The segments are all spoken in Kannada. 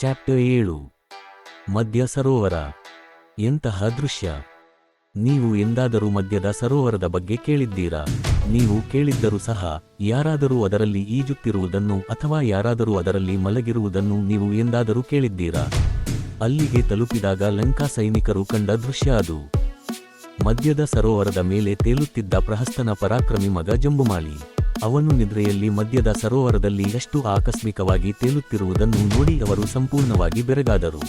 ಚಾಪ್ಟರ್ ಏಳು. ಮದ್ಯ ಸರೋವರ. ಎಂತಹ ದೃಶ್ಯ. ನೀವು ಎಂದಾದರೂ ಮದ್ಯದ ಸರೋವರದ ಬಗ್ಗೆ ಕೇಳಿದ್ದೀರಾ? ನೀವು ಕೇಳಿದ್ದರೂ ಸಹ ಯಾರಾದರೂ ಅದರಲ್ಲಿ ಈಜುತ್ತಿರುವುದನ್ನು ಅಥವಾ ಯಾರಾದರೂ ಅದರಲ್ಲಿ ಮಲಗಿರುವುದನ್ನು ನೀವು ಎಂದಾದರೂ ಕೇಳಿದ್ದೀರಾ? ಅಲ್ಲಿಗೆ ತಲುಪಿದಾಗ ಲಂಕಾ ಸೈನಿಕರು ಕಂಡ ದೃಶ್ಯ ಅದು. ಮದ್ಯದ ಸರೋವರದ ಮೇಲೆ ತೇಲುತ್ತಿದ್ದ ಪ್ರಹಸ್ತನ ಪರಾಕ್ರಮಿ ಮಗ ಜಂಬುಮಾಲಿ ಅವನು ನಿದ್ರೆಯಲ್ಲಿ ಮದ್ಯದ ಸರೋವರದಲ್ಲಿ ಎಷ್ಟು ಆಕಸ್ಮಿಕವಾಗಿ ತೇಲುತ್ತಿರುವುದನ್ನು ನೋಡಿ ಅವರು ಸಂಪೂರ್ಣವಾಗಿ ಬೆರಗಾದರು.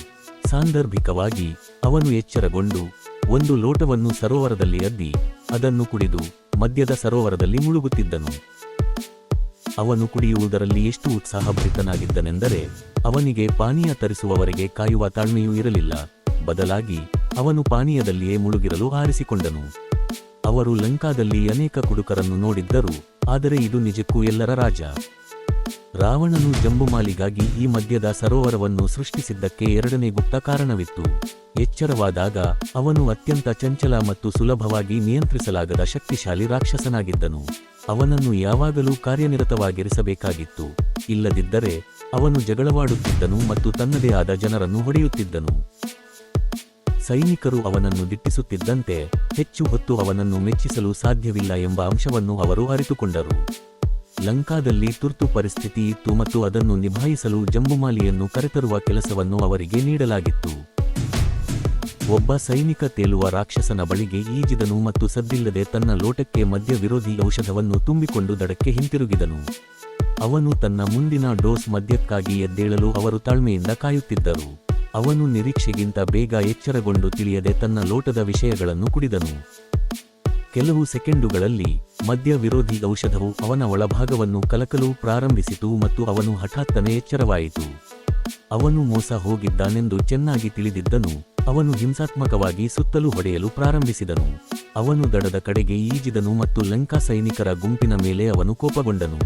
ಸಾಂದರ್ಭಿಕವಾಗಿ ಅವನು ಎಚ್ಚರಗೊಂಡು ಒಂದು ಲೋಟವನ್ನು ಸರೋವರದಲ್ಲಿ ಅದ್ದಿ, ಅದನ್ನು ಕುಡಿದು ಮದ್ಯದ ಸರೋವರದಲ್ಲಿ ಮುಳುಗುತ್ತಿದ್ದನು. ಅವನು ಕುಡಿಯುವುದರಲ್ಲಿ ಎಷ್ಟು ಉತ್ಸಾಹಭರಿತನಾಗಿದ್ದನೆಂದರೆ ಅವನಿಗೆ ಪಾನೀಯ ತರಿಸುವವರೆಗೆ ಕಾಯುವ ತಾಳ್ಮೆಯೂ ಇರಲಿಲ್ಲ. ಬದಲಾಗಿ ಅವನು ಪಾನೀಯದಲ್ಲಿಯೇ ಮುಳುಗಿರಲು ಆರಿಸಿಕೊಂಡನು ಅವರು ಲಂಕಾದಲ್ಲಿ ಅನೇಕ ಕುಡುಕರನ್ನು ನೋಡಿದ್ದರು, ಆದರೆ ಇದು ನಿಜಕ್ಕೂ ಎಲ್ಲರ ರಾಜ. ರಾವಣನು ಜಂಬುಮಾಲಿಗಾಗಿ ಈ ಮದ್ಯದ ಸರೋವರವನ್ನು ಸೃಷ್ಟಿಸಿದ್ದಕ್ಕೆ ಎರಡನೇ ಗುಪ್ತ ಕಾರಣವಿತ್ತು. ಎಚ್ಚರವಾದಾಗ, ಅವನು ಅತ್ಯಂತ ಚಂಚಲ ಮತ್ತು ಸುಲಭವಾಗಿ ನಿಯಂತ್ರಿಸಲಾಗದ ಶಕ್ತಿಶಾಲಿ ರಾಕ್ಷಸನಾಗಿದ್ದನು. ಅವನನ್ನು ಯಾವಾಗಲೂ ಕಾರ್ಯನಿರತವಾಗಿರಿಸಬೇಕಾಗಿತ್ತು. ಇಲ್ಲದಿದ್ದರೆ, ಅವನು ಜಗಳವಾಡುತ್ತಿದ್ದನು ಮತ್ತು ತನ್ನದೇ ಆದ ಜನರನ್ನು ಹೊಡೆಯುತ್ತಿದ್ದನು. ಸೈನಿಕರು ಅವನನ್ನು ದಿಟ್ಟಿಸುತ್ತಿದ್ದಂತೆ ಹೆಚ್ಚು ಹೊತ್ತು ಅವನನ್ನು ಮೆಚ್ಚಿಸಲು ಸಾಧ್ಯವಿಲ್ಲ ಎಂಬ ಅಂಶವನ್ನು ಅವರು ಅರಿತುಕೊಂಡರು. ಲಂಕಾದಲ್ಲಿ ತುರ್ತು ಪರಿಸ್ಥಿತಿ ಇತ್ತು ಮತ್ತು ಅದನ್ನು ನಿಭಾಯಿಸಲು ಜಂಬುಮಾಲಿಯನ್ನು ಕರೆತರುವ ಕೆಲಸವನ್ನು ಅವರಿಗೆ ನೀಡಲಾಗಿತ್ತು. ಒಬ್ಬ ಸೈನಿಕ ತೇಲುವ ರಾಕ್ಷಸನ ಬಳಿಗೆ ಈಜಿದನು ಮತ್ತು ಸದ್ದಿಲ್ಲದೆ ತನ್ನ ಲೋಟಕ್ಕೆ ಮದ್ಯ ವಿರೋಧಿ ಔಷಧವನ್ನು ತುಂಬಿಕೊಂಡು ದಡಕ್ಕೆ ಹಿಂತಿರುಗಿದನು. ಅವನು ತನ್ನ ಮುಂದಿನ ಡೋಸ್ ಮದ್ಯಕ್ಕಾಗಿ ಎದ್ದೇಳಲು ಅವರು ತಾಳ್ಮೆಯಿಂದ ಕಾಯುತ್ತಿದ್ದರು. ಅವನು ನಿರೀಕ್ಷೆಗಿಂತ ಬೇಗ ಎಚ್ಚರಗೊಂಡು ತಿಳಿಯದೆ ತನ್ನ ಲೋಟದ ವಿಷಯಗಳನ್ನು ಕುಡಿದನು. ಕೆಲವು ಸೆಕೆಂಡುಗಳಲ್ಲಿ ಮದ್ಯ ವಿರೋಧಿ ಔಷಧವು ಅವನ ಒಳಭಾಗವನ್ನು ಕಲಕಲು ಪ್ರಾರಂಭಿಸಿತು ಮತ್ತು ಅವನು ಹಠಾತ್ತನೆ ಎಚ್ಚರವಾಯಿತು. ಅವನು ಮೋಸ ಹೋಗಿದ್ದಾನೆಂದು ಚೆನ್ನಾಗಿ ತಿಳಿದಿದ್ದನು, ಅವನು ಹಿಂಸಾತ್ಮಕವಾಗಿ ಸುತ್ತಲೂ ಹೊಡೆಯಲು ಪ್ರಾರಂಭಿಸಿದನು. ಅವನು ದಡದ ಕಡೆಗೆ ಈಜಿದನು ಮತ್ತು ಲಂಕಾ ಸೈನಿಕರ ಗುಂಪಿನ ಮೇಲೆ ಅವನು ಕೋಪಗೊಂಡನು.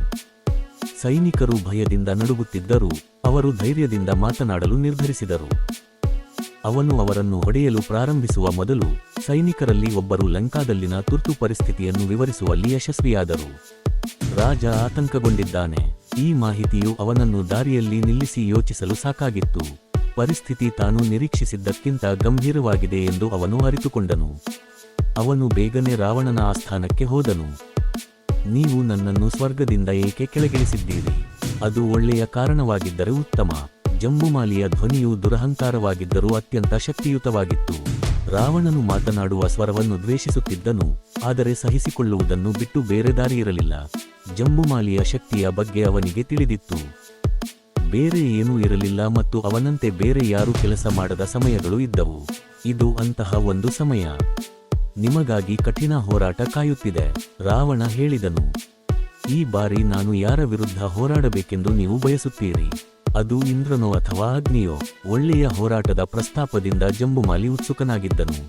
ಸೈನಿಕರು ಭಯದಿಂದ ನಡುಗುತ್ತಿದ್ದರು ಅವರು ಧೈರ್ಯದಿಂದ ಮಾತನಾಡಲು ನಿರ್ಧರಿಸಿದರು. ಅವನು ಅವರನ್ನು ಹೊಡೆಯಲು ಪ್ರಾರಂಭಿಸುವ ಮೊದಲು ಸೈನಿಕರಲ್ಲಿ ಒಬ್ಬರು ಲಂಕಾದಲ್ಲಿನ ತುರ್ತು ಪರಿಸ್ಥಿತಿಯನ್ನು ವಿವರಿಸುವಲ್ಲಿ ಯಶಸ್ವಿಯಾದರು. ರಾಜ ಆತಂಕಗೊಂಡಿದ್ದಾನೆ. ಈ ಮಾಹಿತಿಯು ಅವನನ್ನು ದಾರಿಯಲ್ಲಿ ನಿಲ್ಲಿಸಿ ಯೋಚಿಸಲು ಸಾಕಾಗಿತ್ತು. ಪರಿಸ್ಥಿತಿ ತಾನು ನಿರೀಕ್ಷಿಸಿದ್ದಕ್ಕಿಂತ ಗಂಭೀರವಾಗಿದೆ ಎಂದು ಅವನು ಅರಿತುಕೊಂಡನು. ಅವನು ಬೇಗನೆ ರಾವಣನ ಆಸ್ಥಾನಕ್ಕೆ ಹೋದನು. ನೀವು ನನ್ನನ್ನು ಸ್ವರ್ಗದಿಂದ ಏಕೆ ಕೆಳಗಿಳಿಸಿದ್ದೀರಿ? ಅದು ಒಳ್ಳೆಯ ಕಾರಣವಾಗಿದ್ದರೆ ಉತ್ತಮ. ಜಂಬುಮಾಲಿಯ ಧ್ವನಿಯು ದುರಹಂಕಾರವಾಗಿದ್ದರೂ ಅತ್ಯಂತ ಶಕ್ತಿಯುತವಾಗಿತ್ತು. ರಾವಣನು ಮಾತನಾಡುವ ಸ್ವರವನ್ನು ದ್ವೇಷಿಸುತ್ತಿದ್ದನು, ಆದರೆ ಸಹಿಸಿಕೊಳ್ಳುವುದನ್ನು ಬಿಟ್ಟು ಬೇರೆ ದಾರಿಯಿರಲಿಲ್ಲ. ಜಂಬುಮಾಲಿಯ ಶಕ್ತಿಯ ಬಗ್ಗೆ ಅವನಿಗೆ ತಿಳಿದಿತ್ತು. ಬೇರೆ ಏನೂ ಇರಲಿಲ್ಲ ಮತ್ತು ಅವನಂತೆ ಬೇರೆ ಯಾರೂ ಕೆಲಸ ಮಾಡದ ಸಮಯಗಳು ಇದ್ದವು. ಇದು ಅಂತಹ ಒಂದು ಸಮಯ. ನಿಮಗಾಗಿ ಕಠಿಣ ಹೋರಾಟ ಕಾಯುತ್ತಿದೆ, ರಾವಣ ಹೇಳಿದನು. ಈ ಬಾರಿ ನಾನು ಯಾರ ವಿರುದ್ಧ ಹೋರಾಡಬೇಕೆಂದು ನೀವು ಬಯಸುತ್ತೀರಿ? ಅದು ಇಂದ್ರನೋ ಅಥವಾ ಅಗ್ನಿಯೋ? ಒಳ್ಳೆಯ ಹೋರಾಟದ ಪ್ರಸ್ತಾಪದಿಂದ ಜಂಬುಮಾಲಿ ಉತ್ಸುಕನಾಗಿದ್ದನು.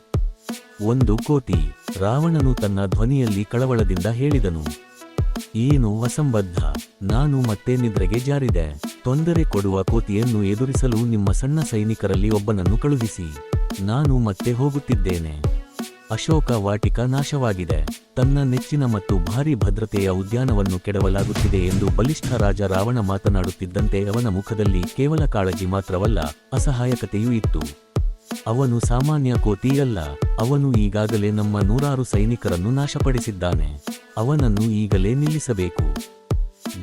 ಒಂದು ಕೋತಿ ರಾವಣನು ತನ್ನ ಧ್ವನಿಯಲ್ಲಿ ಕಳವಳದಿಂದ ಹೇಳಿದನು. ಏನು ಅಸಂಬದ್ಧ, ನಾನು ಮತ್ತೆ ನಿದ್ರೆಗೆ ಜಾರಿದೆ. ತೊಂದರೆ ಕೊಡುವ ಕೋತಿಯನ್ನು ಎದುರಿಸಲು ನಿಮ್ಮ ಸಣ್ಣ ಸೈನಿಕರಲ್ಲಿ ಒಬ್ಬನನ್ನು ಕಳುಹಿಸಿ. ನಾನು ಮತ್ತೆ ಹೋಗುತ್ತಿದ್ದೇನೆ. ಅಶೋಕ ವಾಟಿಕ ನಾಶವಾಗಿದೆ. ತನ್ನ ನೆಚ್ಚಿನ ಮತ್ತು ಭಾರಿ ಭದ್ರತೆಯ ಉದ್ಯಾನವನ್ನು ಕೆಡವಲಾಗುತ್ತಿದೆ ಎಂದು ಬಲಿಷ್ಠ ರಾಜ ರಾವಣ ಮಾತನಾಡುತ್ತಿದ್ದಂತೆ ಅವನ ಮುಖದಲ್ಲಿ ಕೇವಲ ಕಾಳಜಿ ಮಾತ್ರವಲ್ಲ, ಅಸಹಾಯಕತೆಯೂ ಇತ್ತು. ಅವನು ಸಾಮಾನ್ಯ ಕೋತಿಯಲ್ಲ, ಅವನು ಈಗಾಗಲೇ ನಮ್ಮ ನೂರಾರು ಸೈನಿಕರನ್ನು ನಾಶಪಡಿಸಿದ್ದಾನೆ. ಅವನನ್ನು ಈಗಲೇ ನಿಲ್ಲಿಸಬೇಕು.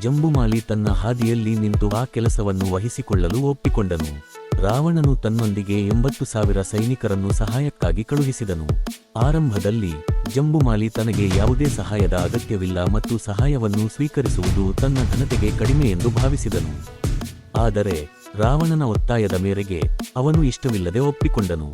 ಜಂಬುಮಾಲಿ ತನ್ನ ಹಾದಿಯಲ್ಲಿ ನಿಂತು ಆ ಕೆಲಸವನ್ನು ವಹಿಸಿಕೊಳ್ಳಲು ಒಪ್ಪಿಕೊಂಡನು. ರಾವಣನು ತನ್ನೊಂದಿಗೆ ಎಂಬತ್ತು ಸಾವಿರ ಸೈನಿಕರನ್ನು ಸಹಾಯಕ್ಕಾಗಿ ಕಳುಹಿಸಿದನು. ಆರಂಭದಲ್ಲಿ ಜಂಬುಮಾಲಿ ತನಗೆ ಯಾವುದೇ ಸಹಾಯದ ಅಗತ್ಯವಿಲ್ಲ ಮತ್ತು ಸಹಾಯವನ್ನು ಸ್ವೀಕರಿಸುವುದು ತನ್ನ ಘನತೆಗೆ ಕಡಿಮೆ ಎಂದು ಭಾವಿಸಿದನು. ಆದರೆ ರಾವಣನ ಒತ್ತಾಯದ ಮೇರೆಗೆ ಅವನು ಇಷ್ಟವಿಲ್ಲದೆ ಒಪ್ಪಿಕೊಂಡನು.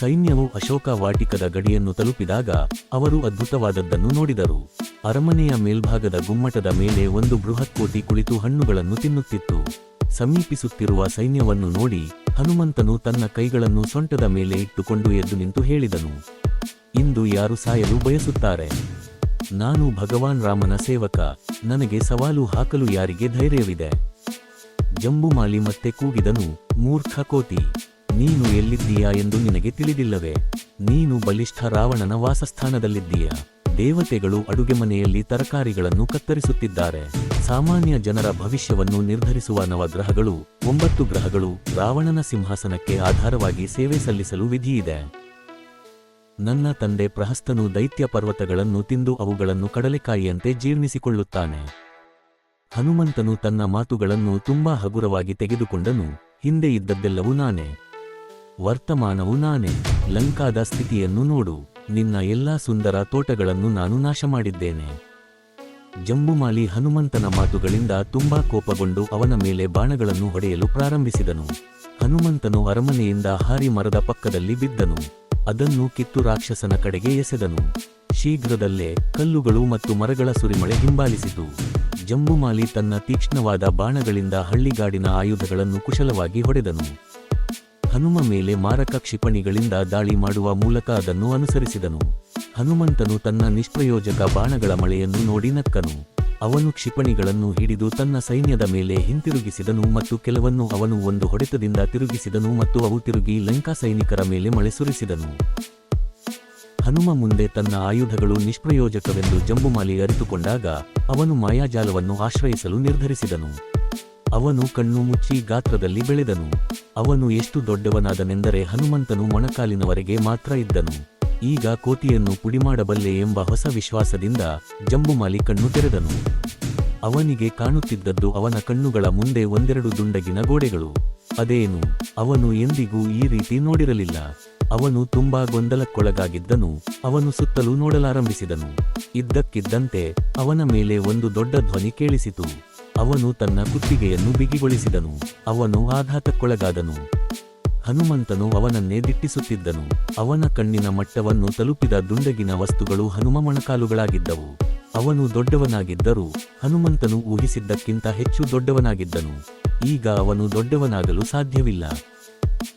ಸೈನ್ಯವು ಅಶೋಕ ವಾಟಿಕದ ಗಡಿಯನ್ನು ತಲುಪಿದಾಗ ಅವರು ಅದ್ಭುತವಾದದ್ದನ್ನು ನೋಡಿದರು. ಅರಮನೆಯ ಮೇಲ್ಭಾಗದ ಗುಮ್ಮಟದ ಮೇಲೆ ಒಂದು ಬೃಹತ್ ಕೋಟಿ ಕುಳಿತು ಹಣ್ಣುಗಳನ್ನು ತಿನ್ನುತ್ತಿತ್ತು. ಸಮೀಪಿಸುತ್ತಿರುವ ಸೈನ್ಯವನ್ನು ನೋಡಿ ಹನುಮಂತನು ತನ್ನ ಕೈಗಳನ್ನು ಸೊಂಟದ ಮೇಲೆ ಇಟ್ಟುಕೊಂಡು ಎದ್ದು ನಿಂತು ಹೇಳಿದನು. ಇಂದು ಯಾರು ಸಾಯಲು ಬಯಸುತ್ತಾರೆ? ನಾನು ಭಗವಾನ್ ರಾಮನ ಸೇವಕ, ನನಗೆ ಸವಾಲು ಹಾಕಲು ಯಾರಿಗೆ ಧೈರ್ಯವಿದೆ? ಜಂಬುಮಾಲಿ ಮತ್ತೆ ಕೂಗಿದನು, ಮೂರ್ಖ ಕೋತಿ, ನೀನು ಎಲ್ಲಿದ್ದೀಯಾ ಎಂದು ನಿನಗೆ ತಿಳಿದಿಲ್ಲವೇ? ನೀನು ಬಲಿಷ್ಠ ರಾವಣನ ವಾಸಸ್ಥಾನದಲ್ಲಿದ್ದೀಯಾ? ದೇವತೆಗಳು ಅಡುಗೆ ಮನೆಯಲ್ಲಿ ತರಕಾರಿಗಳನ್ನು ಕತ್ತರಿಸುತ್ತಿದ್ದಾರೆ. ಸಾಮಾನ್ಯ ಜನರ ಭವಿಷ್ಯವನ್ನು ನಿರ್ಧರಿಸುವ ನವಗ್ರಹಗಳು ಒಂಬತ್ತು ಗ್ರಹಗಳು ರಾವಣನ ಸಿಂಹಾಸನಕ್ಕೆ ಆಧಾರವಾಗಿ ಸೇವೆ ಸಲ್ಲಿಸಲು ವಿಧಿಯಿದೆ. ನನ್ನ ತಂದೆ ಪ್ರಹಸ್ತನು ದೈತ್ಯ ಪರ್ವತಗಳನ್ನು ತಿಂದು ಅವುಗಳನ್ನು ಕಡಲೆಕಾಯಿಯಂತೆ ಜೀರ್ಣಿಸಿಕೊಳ್ಳುತ್ತಾನೆ. ಹನುಮಂತನು ತನ್ನ ಮಾತುಗಳನ್ನು ತುಂಬಾ ಹಗುರವಾಗಿ ತೆಗೆದುಕೊಂಡನು, ಹಿಂದೆ ಇದ್ದದ್ದೆಲ್ಲವೂ ನಾನೇ. ವರ್ತಮಾನವು ನಾನೇ, ಲಂಕಾದ ಸ್ಥಿತಿಯನ್ನು ನೋಡು, ನಿನ್ನ ಎಲ್ಲಾ ಸುಂದರ ತೋಟಗಳನ್ನು ನಾನು ನಾಶ ಮಾಡಿದ್ದೇನೆ ಜಂಬುಮಾಲಿ ಹನುಮಂತನ ಮಾತುಗಳಿಂದ ತುಂಬಾ ಕೋಪಗೊಂಡು ಅವನ ಮೇಲೆ ಬಾಣಗಳನ್ನು ಹೊಡೆಯಲು ಪ್ರಾರಂಭಿಸಿದನು. ಹನುಮಂತನು ಅರಮನೆಯಿಂದ ಹಾರಿ ಮರದ ಪಕ್ಕದಲ್ಲಿ ಬಿದ್ದನು. ಅದನ್ನು ಕಿತ್ತು ರಾಕ್ಷಸನ ಕಡೆಗೆ ಎಸೆದನು. ಶೀಘ್ರದಲ್ಲೇ ಕಲ್ಲುಗಳು ಮತ್ತು ಮರಗಳ ಸುರಿಮಳೆ ಹಿಂಬಾಲಿಸಿತು. ಜಂಬುಮಾಲಿ ತನ್ನ ತೀಕ್ಷ್ಣವಾದ ಬಾಣಗಳಿಂದ ಹಳ್ಳಿಗಾಡಿನ ಆಯುಧಗಳನ್ನು ಕುಶಲವಾಗಿ ಹೊಡೆದನು. ಹನುಮ ಮೇಲೆ ಮಾರಕ ಕ್ಷಿಪಣಿಗಳಿಂದ ದಾಳಿ ಮಾಡುವ ಮೂಲಕ ಅದನ್ನು ಅನುಸರಿಸಿದನು. ಹನುಮಂತನು ತನ್ನ ನಿಷ್ಪ್ರಯೋಜಕ ಬಾಣಗಳ ಮಳೆಯನ್ನು ನೋಡಿ ನಕ್ಕನು. ಅವನು ಕ್ಷಿಪಣಿಗಳನ್ನು ಹಿಡಿದು ತನ್ನ ಸೈನ್ಯದ ಮೇಲೆ ಹಿಂತಿರುಗಿಸಿದನು ಮತ್ತು ಕೆಲವನ್ನು ಅವನು ಒಂದು ಹೊಡೆತದಿಂದ ತಿರುಗಿಸಿದನು ಮತ್ತು ಅವು ತಿರುಗಿ ಲಂಕಾ ಸೈನಿಕರ ಮೇಲೆ ಮಳೆ ಸುರಿಸಿದನು. ಹನುಮ ಮುಂದೆ ತನ್ನ ಆಯುಧಗಳು ನಿಷ್ಪ್ರಯೋಜಕವೆಂದು ಜಂಬುಮಾಲಿ ಅರಿತುಕೊಂಡಾಗ ಅವನು ಮಾಯಾಜಾಲವನ್ನು ಆಶ್ರಯಿಸಲು ನಿರ್ಧರಿಸಿದನು. ಅವನು ಕಣ್ಣು ಮುಚ್ಚಿ ಗಾತ್ರದಲ್ಲಿ ಬೆಳೆದನು. ಅವನು ಎಷ್ಟು ದೊಡ್ಡವನಾದನೆಂದರೆ ಹನುಮಂತನು ಮೊಣಕಾಲಿನವರೆಗೆ ಮಾತ್ರ ಇದ್ದನು. ಈಗ ಕೋತಿಯನ್ನು ಪುಡಿಮಾಡಬಲ್ಲೆ ಎಂಬ ಹೊಸ ವಿಶ್ವಾಸದಿಂದ ಜಂಬುಮಾಲಿ ಕಣ್ಣು ತೆರೆದನು. ಅವನಿಗೆ ಕಾಣುತ್ತಿದ್ದದ್ದು ಅವನ ಕಣ್ಣುಗಳ ಮುಂದೆ ಒಂದೆರಡು ದುಂಡಗಿನ ಗೋಡೆಗಳು. ಅದೇನು, ಅವನು ಎಂದಿಗೂ ಈ ರೀತಿ ನೋಡಿರಲಿಲ್ಲ. ಅವನು ತುಂಬಾ ಗೊಂದಲಕ್ಕೊಳಗಾಗಿದ್ದನು, ಅವನು ಸುತ್ತಲೂ ನೋಡಲಾರಂಭಿಸಿದನು. ಇದ್ದಕ್ಕಿದ್ದಂತೆ ಅವನ ಮೇಲೆ ಒಂದು ದೊಡ್ಡ ಧ್ವನಿ ಕೇಳಿಸಿತು. ಅವನು ತನ್ನ ಕುತ್ತಿಗೆಯನ್ನು ಬಿಗಿಗೊಳಿಸಿದನು. ಅವನು ಆಘಾತಕ್ಕೊಳಗಾದನು. ಹನುಮಂತನು ಅವನನ್ನೇ ದಿಟ್ಟಿಸುತ್ತಿದ್ದನು. ಅವನ ಕಣ್ಣಿನ ಮಟ್ಟವನ್ನು ತಲುಪಿದ ದುಂಡಗಿನ ವಸ್ತುಗಳು ಹನುಮ ಮೊಣಕಾಲುಗಳಾಗಿದ್ದವು ಅವನು ದೊಡ್ಡವನಾಗಿದ್ದರೂ ಹನುಮಂತನು ಊಹಿಸಿದ್ದಕ್ಕಿಂತ ಹೆಚ್ಚು ದೊಡ್ಡವನಾಗಿದ್ದನು. ಈಗ ಅವನು ದೊಡ್ಡವನಾಗಲು ಸಾಧ್ಯವಿಲ್ಲ.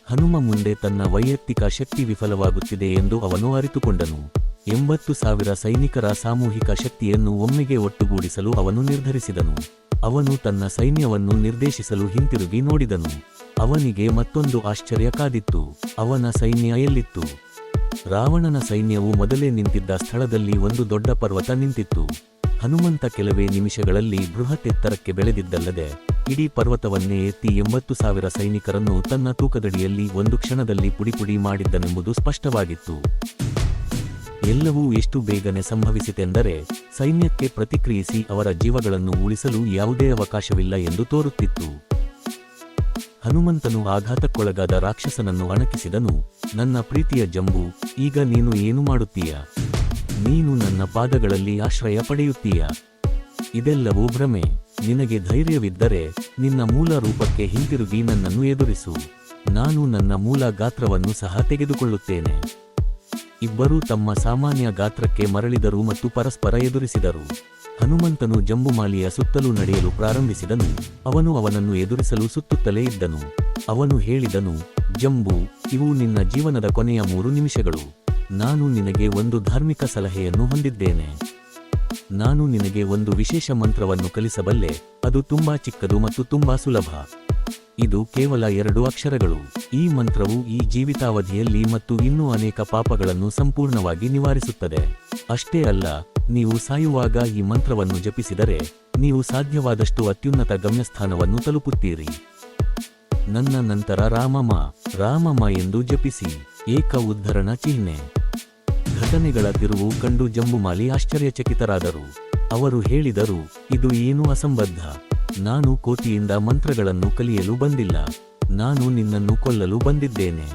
ಹನುಮ ಮುಂದೆ ತನ್ನ ವೈಯಕ್ತಿಕ ಶಕ್ತಿ ವಿಫಲವಾಗುತ್ತಿದೆ ಎಂದು ಅವನು ಅರಿತುಕೊಂಡನು. ಎಂಬತ್ತು ಸಾವಿರ ಸೈನಿಕರ ಸಾಮೂಹಿಕ ಶಕ್ತಿಯನ್ನು ಒಮ್ಮೆಗೆ ಒಟ್ಟುಗೂಡಿಸಲು ಅವನು ನಿರ್ಧರಿಸಿದನು. ಅವನು ತನ್ನ ಸೈನ್ಯವನ್ನು ನಿರ್ದೇಶಿಸಲು ಹಿಂತಿರುಗಿ ನೋಡಿದನು. ಅವನಿಗೆ ಮತ್ತೊಂದು ಆಶ್ಚರ್ಯ ಕಾದಿತ್ತು. ಅವನ ಸೈನ್ಯ ಎಲ್ಲಿತ್ತು? ರಾವಣನ ಸೈನ್ಯವು ಮೊದಲೇ ನಿಂತಿದ್ದ ಸ್ಥಳದಲ್ಲಿ ಒಂದು ದೊಡ್ಡ ಪರ್ವತ ನಿಂತಿತ್ತು. ಹನುಮಂತ ಕೆಲವೇ ನಿಮಿಷಗಳಲ್ಲಿ ಬೃಹತ್ ಎತ್ತರಕ್ಕೆ ಬೆಳೆದಿದ್ದಲ್ಲದೆ, ಇಡೀ ಪರ್ವತವನ್ನೇ ಎತ್ತಿ ಎಂಬತ್ತು ಸಾವಿರ ಸೈನಿಕರನ್ನು ತನ್ನ ತೂಕದಡಿಯಲ್ಲಿ ಒಂದು ಕ್ಷಣದಲ್ಲಿ ಪುಡಿಪುಡಿ ಮಾಡಿದ್ದನೆಂಬುದು ಸ್ಪಷ್ಟವಾಗಿತ್ತು. ಎಲ್ಲವೂ ಎಷ್ಟು ಬೇಗನೆ ಸಂಭವಿಸಿತೆಂದರೆ ಸೈನ್ಯಕ್ಕೆ ಪ್ರತಿಕ್ರಿಯಿಸಿ ಅವರ ಜೀವಗಳನ್ನು ಉಳಿಸಲು ಯಾವುದೇ ಅವಕಾಶವಿಲ್ಲ ಎಂದು ತೋರುತ್ತಿತ್ತು. ಹನುಮಂತನು ಆಘಾತಕ್ಕೊಳಗಾದ ರಾಕ್ಷಸನನ್ನು ಅಣಕಿಸಿದನು. ನನ್ನ ಪ್ರೀತಿಯ ಜಂಬು, ಈಗ ನೀನು ಏನು ಮಾಡುತ್ತೀಯ? ನೀನು ನನ್ನ ಪಾದಗಳಲ್ಲಿ ಆಶ್ರಯ ಪಡೆಯುತ್ತೀಯ? ಇದೆಲ್ಲವೂ ಭ್ರಮೆ. ನಿನಗೆ ಧೈರ್ಯವಿದ್ದರೆ ನಿನ್ನ ಮೂಲ ರೂಪಕ್ಕೆ ಹಿಂತಿರುಗಿ ನನ್ನನ್ನು ಎದುರಿಸು. ನಾನು ನನ್ನ ಮೂಲ ಗಾತ್ರವನ್ನು ಸಹ ತೆಗೆದುಕೊಳ್ಳುತ್ತೇನೆ. ಇಬ್ಬರೂ ತಮ್ಮ ಸಾಮಾನ್ಯ ಗಾತ್ರಕ್ಕೆ ಮರಳಿದರು ಮತ್ತು ಪರಸ್ಪರ ಎದುರಿಸಿದರು. ಹನುಮಂತನು ಜಂಬುಮಾಲಿಯ ಸುತ್ತಲೂ ನಡೆಯಲು ಪ್ರಾರಂಭಿಸಿದನು. ಅವನು ಅವನನ್ನು ಎದುರಿಸಲು ಸುತ್ತುತ್ತಲೇ ಇದ್ದನು. ಅವನು ಹೇಳಿದನು, ಜಂಬು, ಇವು ನಿನ್ನ ಜೀವನದ ಕೊನೆಯ ಮೂರು ನಿಮಿಷಗಳು. ನಾನು ನಿನಗೆ ಒಂದು ಧಾರ್ಮಿಕ ಸಲಹೆಯನ್ನು ಹೊಂದಿದ್ದೇನೆ. ನಾನು ನಿನಗೆ ಒಂದು ವಿಶೇಷ ಮಂತ್ರವನ್ನು ಕಲಿಸಬಲ್ಲೆ. ಅದು ತುಂಬಾ ಚಿಕ್ಕದು ಮತ್ತು ತುಂಬಾ ಸುಲಭ. ಇದು ಕೇವಲ ಎರಡು ಅಕ್ಷರಗಳು. ಈ ಮಂತ್ರವು ಈ ಜೀವಿತಾವಧಿಯಲ್ಲಿ ಮತ್ತು ಇನ್ನೂ ಅನೇಕ ಪಾಪಗಳನ್ನು ಸಂಪೂರ್ಣವಾಗಿ ನಿವಾರಿಸುತ್ತದೆ. ಅಷ್ಟೇ ಅಲ್ಲ, ನೀವು ಸಾಯುವಾಗ ಈ ಮಂತ್ರವನ್ನು ಜಪಿಸಿದರೆ, ನೀವು ಸಾಧ್ಯವಾದಷ್ಟು ಅತ್ಯುನ್ನತ ಗಮ್ಯಸ್ಥಾನವನ್ನು ತಲುಪುತ್ತೀರಿ. ನನ್ನ ನಂತರ ರಾಮಮ ರಾಮಮ ಎಂದು ಜಪಿಸಿ, ಏಕ ಉದ್ಧರಣ ಚಿಹ್ನೆ. ಘಟನೆಗಳ ತಿರುವು ಕಂಡು ಜಂಬುಮಾಲಿ ಆಶ್ಚರ್ಯಚಕಿತರಾದರು. ಅವರು ಹೇಳಿದರು, ಇದು ಏನು ಅಸಂಬದ್ಧ. ನಾನು ಕೋತಿಯಿಂದ ಮಂತ್ರಗಳನ್ನು ಕಲಿಯಲು ಬಂದಿಲ್ಲ. ನಾನು ನಿನ್ನನ್ನು ಕೊಲ್ಲಲು ಬಂದಿದ್ದೇನೆ.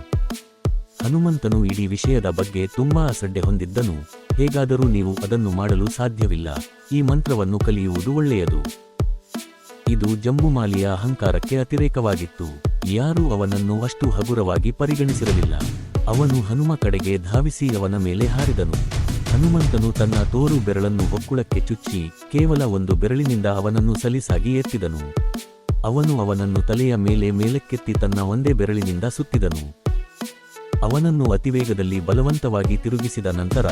ಹನುಮಂತನು ಇಡೀ ವಿಷಯದ ಬಗ್ಗೆ ತುಂಬಾ ಅಸಡ್ಡೆ ಹೊಂದಿದ್ದನು. ಹೇಗಾದರೂ ನೀವು ಅದನ್ನು ಮಾಡಲು ಸಾಧ್ಯವಿಲ್ಲ. ಈ ಮಂತ್ರವನ್ನು ಕಲಿಯುವುದು ಒಳ್ಳೆಯದು. ಇದು ಜಂಬುಮಾಲಿಯ ಅಹಂಕಾರಕ್ಕೆ ಅತಿರೇಕವಾಗಿತ್ತು. ಯಾರೂ ಅವನನ್ನು ಅಷ್ಟು ಹಗುರವಾಗಿ ಪರಿಗಣಿಸಿರಲಿಲ್ಲ. ಅವನು ಹನುಮ ಕಡೆಗೆ ಧಾವಿಸಿ ಅವನ ಮೇಲೆ ಹಾರಿದನು. ಹನುಮಂತನು ತನ್ನ ತೋರು ಬೆರಳನ್ನು ಹೊಕ್ಕುಳಕ್ಕೆ ಚುಚ್ಚಿ ಕೇವಲ ಒಂದು ಬೆರಳಿನಿಂದ ಅವನನ್ನು ಸಲೀಸಾಗಿ ಎತ್ತಿದನು. ಅವನು ಅವನನ್ನು ತಲೆಯ ಮೇಲೆ ಮೇಲಕ್ಕೆತ್ತಿ ತನ್ನ ಒಂದೇ ಬೆರಳಿನಿಂದ ಸುತ್ತಿದನು. ಅವನನ್ನು ಅತಿವೇಗದಲ್ಲಿ ಬಲವಂತವಾಗಿ ತಿರುಗಿಸಿದ ನಂತರ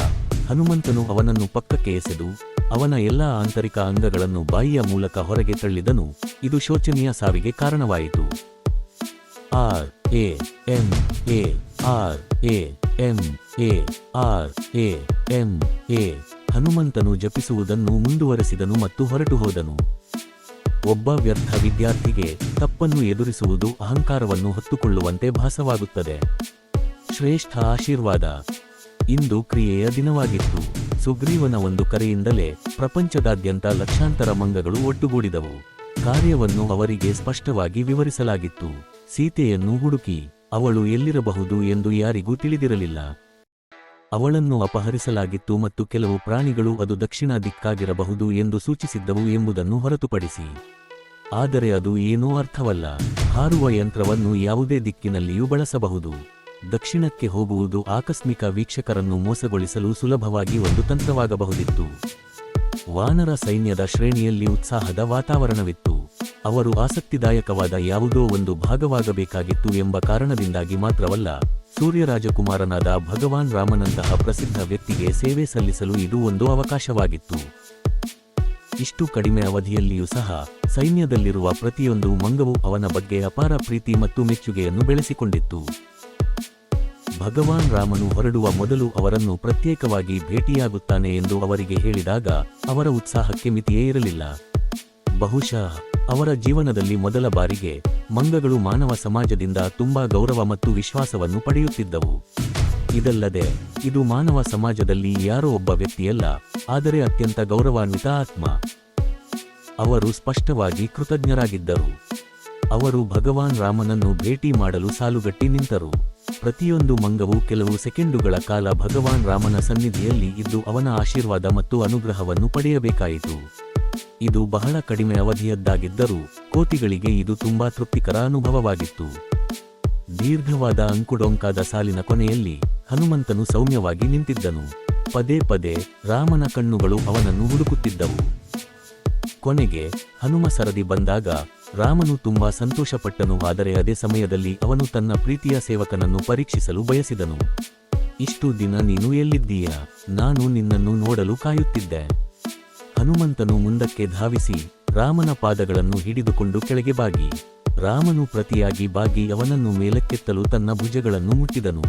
ಹನುಮಂತನು ಅವನನ್ನು ಪಕ್ಕಕ್ಕೆ ಎಸೆದು ಅವನ ಎಲ್ಲಾ ಆಂತರಿಕ ಅಂಗಗಳನ್ನು ಬಾಯಿಯ ಮೂಲಕ ಹೊರಗೆ ತಳ್ಳಿದನು. ಇದು ಶೋಚನೀಯ ಸಾವಿಗೆ ಕಾರಣವಾಯಿತು. R, A, M, A, R, A, M, A, R, A M, A, ಹನುಮಂತನು ಜಪಿಸುವುದನ್ನು ಮುಂದುವರೆಸಿದನು ಮತ್ತು ಹೊರಟು ಹೋದನು. ಒಬ್ಬ ವ್ಯರ್ಥ ವಿದ್ಯಾರ್ಥಿಗೆ ತಪ್ಪನ್ನು ಎದುರಿಸುವುದು ಅಹಂಕಾರವನ್ನು ಹೊತ್ತುಕೊಳ್ಳುವಂತೆ ಭಾಸವಾಗುತ್ತದೆ. ಶ್ರೇಷ್ಠ ಆಶೀರ್ವಾದ. ಇಂದು ಕ್ರಿಯೆಯ ದಿನವಾಗಿತ್ತು. ಸುಗ್ರೀವನ ಒಂದು ಕರೆಯಿಂದಲೇ ಪ್ರಪಂಚದಾದ್ಯಂತ ಲಕ್ಷಾಂತರ ಮಂಗಗಳು ಒಟ್ಟುಗೂಡಿದವು. ಕಾರ್ಯವನ್ನು ಅವರಿಗೆ ಸ್ಪಷ್ಟವಾಗಿ ವಿವರಿಸಲಾಗಿತ್ತು. ಸೀತೆಯನ್ನು ಹುಡುಕಿ, ಅವಳು ಎಲ್ಲಿರಬಹುದು ಎಂದು ಯಾರಿಗೂ ತಿಳಿದಿರಲಿಲ್ಲ. ಅವಳನ್ನು ಅಪಹರಿಸಲಾಗಿತ್ತು ಮತ್ತು ಕೆಲವು ಪ್ರಾಣಿಗಳು ಅದು ದಕ್ಷಿಣ ದಿಕ್ಕಾಗಿರಬಹುದು ಎಂದು ಸೂಚಿಸಿದ್ದವು ಎಂಬುದನ್ನು ಹೊರತುಪಡಿಸಿ. ಆದರೆ ಅದು ಏನೂ ಅರ್ಥವಲ್ಲ. ಹಾರುವ ಯಂತ್ರವನ್ನು ಯಾವುದೇ ದಿಕ್ಕಿನಲ್ಲಿಯೂ ಬಳಸಬಹುದು. ದಕ್ಷಿಣಕ್ಕೆ ಹೋಗುವುದು ಆಕಸ್ಮಿಕ ವೀಕ್ಷಕರನ್ನು ಮೋಸಗೊಳಿಸಲು ಸುಲಭವಾಗಿ ಒಂದು ತಂತ್ರವಾಗಬಹುದಿತ್ತು. ವಾನರ ಸೈನ್ಯದ ಶ್ರೇಣಿಯಲ್ಲಿ ಉತ್ಸಾಹದ ವಾತಾವರಣವಿತ್ತು. ಅವರು ಆಸಕ್ತಿದಾಯಕವಾದ ಯಾವುದೋ ಒಂದು ಭಾಗವಾಗಬೇಕಾಗಿತ್ತು ಎಂಬ ಕಾರಣದಿಂದಾಗಿ ಮಾತ್ರವಲ್ಲ. ಸೂರ್ಯರಾಜಕುಮಾರನಾದ ಭಗವಾನ್ ರಾಮನಂತಹ ಪ್ರಸಿದ್ಧ ವ್ಯಕ್ತಿಗೆ ಸೇವೆ ಸಲ್ಲಿಸಲು ಇದು ಒಂದು ಅವಕಾಶವಾಗಿತ್ತು. ಇಷ್ಟು ಕಡಿಮೆ ಅವಧಿಯಲ್ಲಿಯೂ ಸಹ ಸೈನ್ಯದಲ್ಲಿರುವ ಪ್ರತಿಯೊಂದು ಮಂಗವು ಅವನ ಬಗ್ಗೆ ಅಪಾರ ಪ್ರೀತಿ ಮತ್ತು ಮೆಚ್ಚುಗೆಯನ್ನು ಬೆಳೆಸಿಕೊಂಡಿತ್ತು. ಭಗವಾನ್ ರಾಮನು ಹೊರಡುವ ಮೊದಲು ಅವರನ್ನು ಪ್ರತ್ಯೇಕವಾಗಿ ಭೇಟಿಯಾಗುತ್ತಾನೆ ಎಂದು ಅವರಿಗೆ ಹೇಳಿದಾಗ ಅವರ ಉತ್ಸಾಹಕ್ಕೆ ಮಿತಿಯೇ ಇರಲಿಲ್ಲ. ಬಹುಶಃ ಅವರ ಜೀವನದಲ್ಲಿ ಮೊದಲ ಬಾರಿಗೆ ಮಂಗಗಳು ಮಾನವ ಸಮಾಜದಿಂದ ತುಂಬಾ ಗೌರವ ಮತ್ತು ವಿಶ್ವಾಸವನ್ನು ಪಡೆಯುತ್ತಿದ್ದವು. ಇದಲ್ಲದೆ, ಇದು ಮಾನವ ಸಮಾಜದಲ್ಲಿ ಯಾರೋ ಒಬ್ಬ ವ್ಯಕ್ತಿಯಲ್ಲ, ಆದರೆ ಅತ್ಯಂತ ಗೌರವಾನ್ವಿತ ಆತ್ಮ. ಅವರು ಸ್ಪಷ್ಟವಾಗಿ ಕೃತಜ್ಞರಾಗಿದ್ದರು. ಅವರು ಭಗವಾನ್ ರಾಮನನ್ನು ಭೇಟಿ ಮಾಡಲು ಸಾಲುಗಟ್ಟಿ ನಿಂತರು. ಪ್ರತಿಯೊಂದು ಮಂಗವು ಕೆಲವು ಸೆಕೆಂಡುಗಳ ಕಾಲ ಭಗವಾನ್ ರಾಮನ ಸನ್ನಿಧಿಯಲ್ಲಿ ಇದ್ದು ಅವನ ಆಶೀರ್ವಾದ ಮತ್ತು ಅನುಗ್ರಹವನ್ನು ಪಡೆಯಬೇಕಾಯಿತು. ಇದು ಬಹಳ ಕಡಿಮೆ ಅವಧಿಯದ್ದಾಗಿದ್ದರೂ ಕೋತಿಗಳಿಗೆ ಇದು ತುಂಬಾ ತೃಪ್ತಿಕರ ಅನುಭವವಾಗಿತ್ತು. ದೀರ್ಘವಾದ ಅಂಕುಡೊಂಕಾದ ಸಾಲಿನ ಕೊನೆಯಲ್ಲಿ ಹನುಮಂತನು ಸೌಮ್ಯವಾಗಿ ನಿಂತಿದ್ದನು. ಪದೇ ಪದೇ ರಾಮನ ಕಣ್ಣುಗಳು ಅವನನ್ನು ಹುಡುಕುತ್ತಿದ್ದವು. ಕೊನೆಗೆ ಹನುಮ ಸರದಿ ಬಂದಾಗ ರಾಮನು ತುಂಬಾ ಸಂತೋಷಪಟ್ಟನು, ಆದರೆ ಅದೇ ಸಮಯದಲ್ಲಿ ಅವನು ತನ್ನ ಪ್ರೀತಿಯ ಸೇವಕನನ್ನು ಪರೀಕ್ಷಿಸಲು ಬಯಸಿದನು. ಇಷ್ಟು ದಿನ ನೀನು ಎಲ್ಲಿದ್ದೀಯ? ನಾನು ನಿನ್ನನ್ನು ನೋಡಲು ಕಾಯುತ್ತಿದ್ದೆ. ಹನುಮಂತನು ಮುಂದಕ್ಕೆ ಧಾವಿಸಿ ರಾಮನ ಪಾದಗಳನ್ನು ಹಿಡಿದುಕೊಂಡು ಕೆಳಗೆ ಬಾಗಿ. ರಾಮನು ಪ್ರತಿಯಾಗಿ ಬಾಗಿ ಅವನನ್ನು ಮೇಲಕ್ಕೆತ್ತಲು ತನ್ನ ಭುಜಗಳನ್ನು ಮುಟ್ಟಿದನು.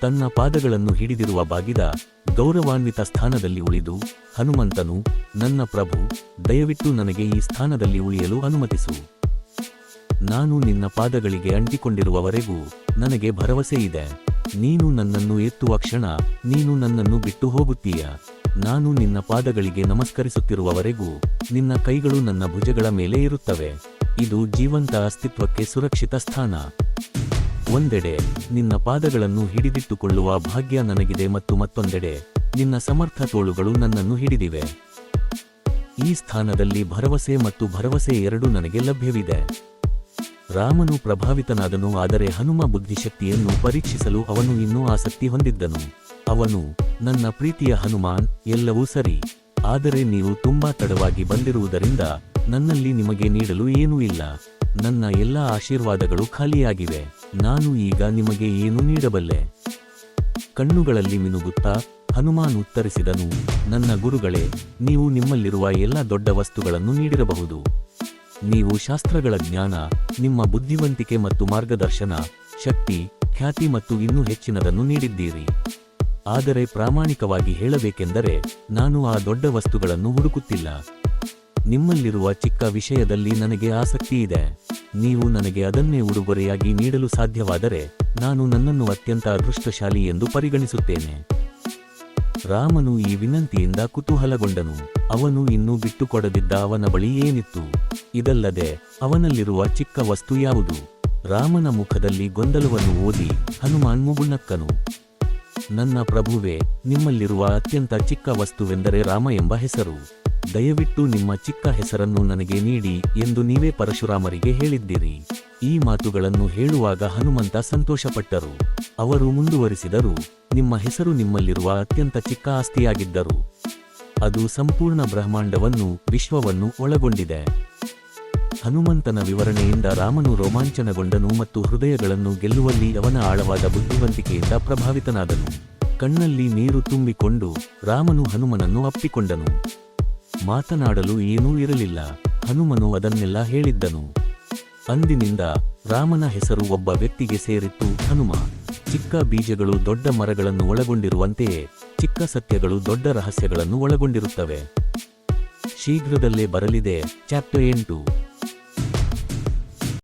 ತನ್ನ ಪಾದಗಳನ್ನು ಹಿಡಿದಿರುವ ಬಾಗಿದ ಗೌರವಾನ್ವಿತ ಸ್ಥಾನದಲ್ಲಿ ಉಳಿದು, ಹನುಮಂತನು, ನನ್ನ ಪ್ರಭು, ದಯವಿಟ್ಟು ನನಗೆ ಈ ಸ್ಥಾನದಲ್ಲಿ ಉಳಿಯಲು ಅನುಮತಿಸು. ನಾನು ನಿನ್ನ ಪಾದಗಳಿಗೆ ಅಂಟಿಕೊಂಡಿರುವವರೆಗೂ ನನಗೆ ಭರವಸೆ ಇದೆ ನೀನು ನನ್ನನ್ನು ಎತ್ತುವ ಕ್ಷಣ ನೀನು ನನ್ನನ್ನು ಬಿಟ್ಟು ಹೋಗುತ್ತೀಯ. ನಾನು ನಿನ್ನ ಪಾದಗಳಿಗೆ ನಮಸ್ಕರಿಸುತ್ತಿರುವವರೆಗೂ ನಿನ್ನ ಕೈಗಳು ನನ್ನ ಭುಜಗಳ ಮೇಲೆ ಇರುತ್ತವೆ. ಇದು ಜೀವಂತ ಅಸ್ತಿತ್ವಕ್ಕೆ ಸುರಕ್ಷಿತ ಸ್ಥಾನ. ಒಂದೆಡೆ, ನಿನ್ನ ಪಾದಗಳನ್ನು ಹಿಡಿದಿಟ್ಟುಕೊಳ್ಳುವ ಭಾಗ್ಯ ನನಗಿದೆ ಮತ್ತು ಮತ್ತೊಂದೆಡೆ, ನಿನ್ನ ಸಮರ್ಥ ತೋಳುಗಳು ನನ್ನನ್ನು ಹಿಡಿದಿವೆ. ಈ ಸ್ಥಾನದಲ್ಲಿ ಭರವಸೆ ಮತ್ತು ಭರವಸೆ ಎರಡೂ ನನಗೆ ಲಭ್ಯವಿದೆ. ರಾಮನು ಪ್ರಭಾವಿತನಾದನು, ಆದರೆ ಹನುಮ ಬುದ್ಧಿಶಕ್ತಿಯನ್ನು ಪರೀಕ್ಷಿಸಲು ಅವನು ಇನ್ನೂ ಆಸಕ್ತಿ ಹೊಂದಿದ್ದನು. ಅವನು, ನನ್ನ ಪ್ರೀತಿಯ ಹನುಮಾನ್, ಎಲ್ಲವೂ ಸರಿ. ಆದರೆ ನೀವು ತುಂಬಾ ತಡವಾಗಿ ಬಂದಿರುವುದರಿಂದ ನನ್ನಲ್ಲಿ ನಿಮಗೆ ನೀಡಲು ಏನೂ ಇಲ್ಲ. ನನ್ನ ಎಲ್ಲ ಆಶೀರ್ವಾದಗಳು ಖಾಲಿಯಾಗಿವೆ. ನಾನು ಈಗ ನಿಮಗೆ ಏನು ನೀಡಬಲ್ಲೆ. ಕಣ್ಣುಗಳಲ್ಲಿ ಮಿನುಗುತ್ತಾ ಹನುಮಾನ್ ಉತ್ತರಿಸಿದನು, ನನ್ನ ಗುರುಗಳೇ, ನೀವು ನಿಮ್ಮಲ್ಲಿರುವ ಎಲ್ಲ ದೊಡ್ಡ ವಸ್ತುಗಳನ್ನು ನೀಡಿರಬಹುದು. ನೀವು ಶಾಸ್ತ್ರಗಳ ಜ್ಞಾನ, ನಿಮ್ಮ ಬುದ್ಧಿವಂತಿಕೆ ಮತ್ತು ಮಾರ್ಗದರ್ಶನ, ಶಕ್ತಿ, ಖ್ಯಾತಿ ಮತ್ತು ಇನ್ನೂ ಹೆಚ್ಚಿನದನ್ನು ನೀಡಿದ್ದೀರಿ. ಆದರೆ ಪ್ರಾಮಾಣಿಕವಾಗಿ ಹೇಳಬೇಕೆಂದರೆ ನಾನು ಆ ದೊಡ್ಡ ವಸ್ತುಗಳನ್ನು ಹುಡುಕುತ್ತಿಲ್ಲ. ನಿಮ್ಮಲ್ಲಿರುವ ಚಿಕ್ಕ ವಿಷಯದಲ್ಲಿ ನನಗೆ ಆಸಕ್ತಿ ಇದೆ. ನೀವು ನನಗೆ ಅದನ್ನೇ ಉಡುಗೊರೆಯಾಗಿ ನೀಡಲು ಸಾಧ್ಯವಾದರೆ ನಾನು ನನ್ನನ್ನು ಅತ್ಯಂತ ಅದೃಷ್ಟಶಾಲಿ ಎಂದು ಪರಿಗಣಿಸುತ್ತೇನೆ. ರಾಮನು ಈ ವಿನಂತಿಯಿಂದ ಕುತೂಹಲಗೊಂಡನು. ಅವನು ಇನ್ನೂ ಬಿಟ್ಟುಕೊಡದಿದ್ದ ಅವನ ಬಳಿ ಏನಿತ್ತು? ಇದಲ್ಲದೆ, ಅವನಲ್ಲಿರುವ ಚಿಕ್ಕ ವಸ್ತು ಯಾವುದು? ರಾಮನ ಮುಖದಲ್ಲಿ ಗೊಂದಲವನ್ನು ಓದಿ ಹನುಮಾನ್ ಮುಗುಳ್ನಕ್ಕನು. ನನ್ನ ಪ್ರಭುವೇ, ನಿಮ್ಮಲ್ಲಿರುವ ಅತ್ಯಂತ ಚಿಕ್ಕ ವಸ್ತುವೆಂದರೆ ರಾಮ ಎಂಬ ಹೆಸರು. ದಯವಿಟ್ಟು ನಿಮ್ಮ ಚಿಕ್ಕ ಹೆಸರನ್ನು ನನಗೆ ನೀಡಿ ಎಂದು ನೀವೇ ಪರಶುರಾಮರಿಗೆ ಹೇಳಿದ್ದೀರಿ. ಈ ಮಾತುಗಳನ್ನು ಹೇಳುವಾಗ ಹನುಮಂತ ಸಂತೋಷಪಟ್ಟರು. ಅವರು ಮುಂದುವರಿಸಿದರು. ನಿಮ್ಮ ಹೆಸರು ನಿಮ್ಮಲ್ಲಿರುವ ಅತ್ಯಂತ ಚಿಕ್ಕ ಆಸ್ತಿಯಾಗಿದ್ದರು. ಅದು ಸಂಪೂರ್ಣ ಬ್ರಹ್ಮಾಂಡವನ್ನು, ವಿಶ್ವವನ್ನು ಒಳಗೊಂಡಿದೆ. ಹನುಮಂತನ ವಿವರಣೆಯಿಂದ ರಾಮನು ರೋಮಾಂಚನಗೊಂಡನು ಮತ್ತು ಹೃದಯಗಳನ್ನು ಗೆಲ್ಲುವಲ್ಲಿ ಅವನ ಆಳವಾದ ಬುದ್ಧಿವಂತಿಕೆಯಿಂದ ಪ್ರಭಾವಿತನಾದನು. ಕಣ್ಣಲ್ಲಿ ನೀರು ತುಂಬಿಕೊಂಡು ರಾಮನು ಹನುಮನನ್ನು ಅಪ್ಪಿಕೊಂಡನು. ಮಾತನಾಡಲು ಏನೂ ಇರಲಿಲ್ಲ. ಹನುಮನು ಅದನ್ನೆಲ್ಲ ಹೇಳಿದ್ದನು. ಅಂದಿನಿಂದ ರಾಮನ ಹೆಸರು ಒಬ್ಬ ವ್ಯಕ್ತಿಗೆ ಸೇರಿತ್ತು ಹನುಮ. ಚಿಕ್ಕ ಬೀಜಗಳು ದೊಡ್ಡ ಮರಗಳನ್ನು ಒಳಗೊಂಡಿರುವಂತೆಯೇ ಚಿಕ್ಕ ಸತ್ಯಗಳು ದೊಡ್ಡ ರಹಸ್ಯಗಳನ್ನು ಒಳಗೊಂಡಿರುತ್ತವೆ. ಶೀಘ್ರದಲ್ಲೇ ಬರಲಿದೆ. ಚಾಪ್ಟರ್ ಎಂಟು.